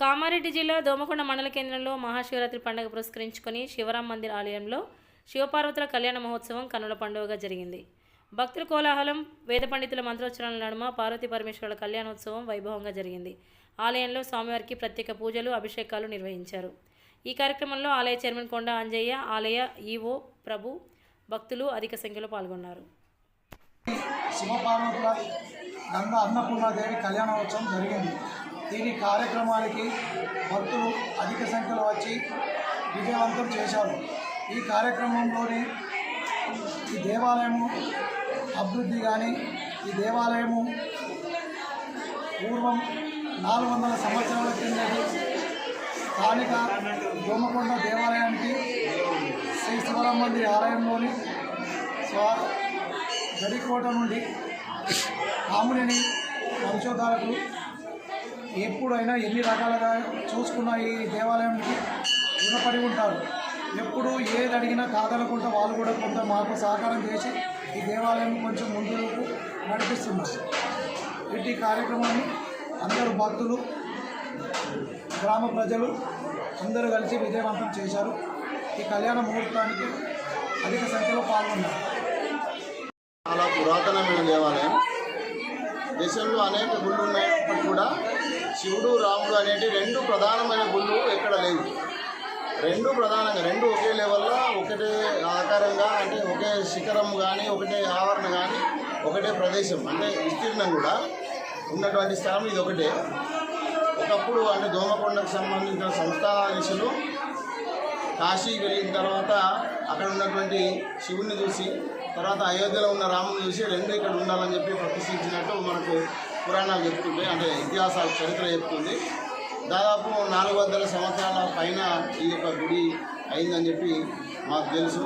కామారెడ్డి జిల్లా దోమకొండ మండల కేంద్రంలో మహాశివరాత్రి పండుగ పురస్కరించుకొని శివరాం మందిర్ ఆలయంలో శివపార్వతుల కళ్యాణ మహోత్సవం కన్నుల పండుగగా జరిగింది. భక్తుల కోలాహలం వేద పండితుల మంత్రోచ్చరణల నడుమ పార్వతీ పరమేశ్వరుల కళ్యాణోత్సవం వైభవంగా జరిగింది. ఆలయంలో స్వామివారికి ప్రత్యేక పూజలు అభిషేకాలు నిర్వహించారు. ఈ కార్యక్రమంలో ఆలయ చైర్మన్ కొండ అంజయ్య ఆలయ ఈఓ ప్రభు భక్తులు అధిక సంఖ్యలో పాల్గొన్నారు. శివపార్వతుల గంగా అన్నపూర్ణాదేవి కళ్యాణోత్సవం జరిగింది. దీని కార్యక్రమానికి భక్తులు అధిక సంఖ్యలో వచ్చి విజయవంతం చేశారు. ఈ కార్యక్రమంలోని ఈ దేవాలయము అభివృద్ధి కానీ ఈ దేవాలయము పూర్వం నాలుగు వందల సంవత్సరాల కిందటి స్థానిక దోమకొండ దేవాలయానికి శ్రీ శివరామంది ఆలయంలోని స్వా గడికోట నుండి కామునిని వంశోధారకులు ఎప్పుడైనా ఎన్ని రకాలుగా చూసుకున్న ఈ దేవాలయానికి రుణపడి ఉంటారు. ఎప్పుడు ఏది అడిగినా కాదనకుండా వాళ్ళు కూడా కొంత మాకు సహకారం చేసి ఈ దేవాలయం కొంచెం ముందుకు నడిపిస్తున్నారు. ఇట్టి కార్యక్రమాన్ని అందరూ భక్తులు గ్రామ ప్రజలు అందరూ కలిసి విజయవంతం చేశారు. ఈ కళ్యాణ ముహూర్తానికి అధిక సంఖ్యలో పాల్గొన్నారు. చాలా పురాతనమైన దేవాలయం. దేశంలో అనేక గుళ్ళు ఉన్నప్పటికీ కూడా శివుడు రాముడు అనేటి రెండు ప్రధానమైన గుళ్ళు ఎక్కడ లేవు. రెండు ప్రధానంగా రెండు ఒకే లెవెల్లో ఒకటే ఆకారంగా అంటే ఒకే శిఖరం కానీ ఒకటే ఆవరణ కానీ ఒకటే ప్రదేశం. అంటే విస్తీర్ణం కూడా ఉన్నటువంటి స్థలం ఇది ఒకటే. ఒకప్పుడు అంటే దోమకొండకు సంబంధించిన సంస్థానాధీశులు కాశీ వెళ్ళిన తర్వాత అక్కడ ఉన్నటువంటి శివుణ్ణి చూసి తర్వాత అయోధ్యలో ఉన్న రాముని చూసి రెండు ఇక్కడ ఉండాలని చెప్పి ప్రతిష్ఠించినట్టు మనకు పురాణాలు చెప్తుంది అంటే ఇతిహాసాలు చరిత్ర చెప్తుంది దాదాపు నాలుగు వందల సంవత్సరాల పైన ఈ యొక్క గుడి అయిందని చెప్పి మాకు తెలుసు.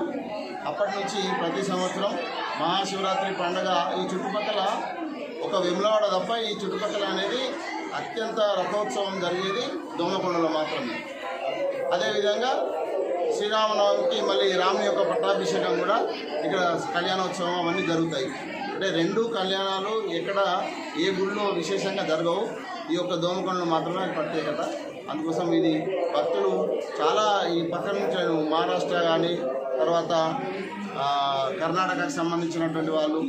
అప్పటి నుంచి ప్రతి సంవత్సరం మహాశివరాత్రి పండుగ ఈ చుట్టుపక్కల ఒక విమలవాడ తప్ప ఈ చుట్టుపక్కల అనేది అత్యంత రథోత్సవం జరిగేది దోమకొండలో మాత్రమే. అదేవిధంగా శ్రీరామనవమికి మళ్ళీ రాముని యొక్క పట్టాభిషేకం కూడా ఇక్కడ కళ్యాణోత్సవం అవన్నీ జరుగుతాయి. అంటే రెండు కళ్యాణాలు ఎక్కడ ఏ గుళ్ళో విశేషంగా జరగవు. ఈ యొక్క దోమకొండలో మాత్రమే ప్రత్యేకత. అందుకోసం ఇది భక్తులు చాలా ఈ పక్కన నుంచి మహారాష్ట్ర కానీ తర్వాత కర్ణాటకకు సంబంధించినటువంటి వాళ్ళు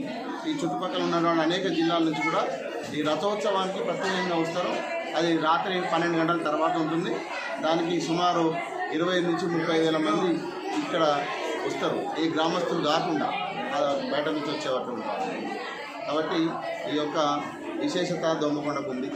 ఈ చుట్టుపక్కల ఉన్నటువంటి అనేక జిల్లాల నుంచి కూడా ఈ రథోత్సవానికి ప్రత్యేకంగా వస్తారు. అది రాత్రి పన్నెండు గంటల తర్వాత ఉంటుంది. దానికి సుమారు ఇరవై నుంచి ముప్పై వేల మంది ఇక్కడ వస్తారు. ఈ గ్రామస్తులు కాకుండా. బయట నుంచి వచ్చేవారు ఉంటారు. కాబట్టి ఈ యొక్క విశేషత దోమకొండకు ఉంది.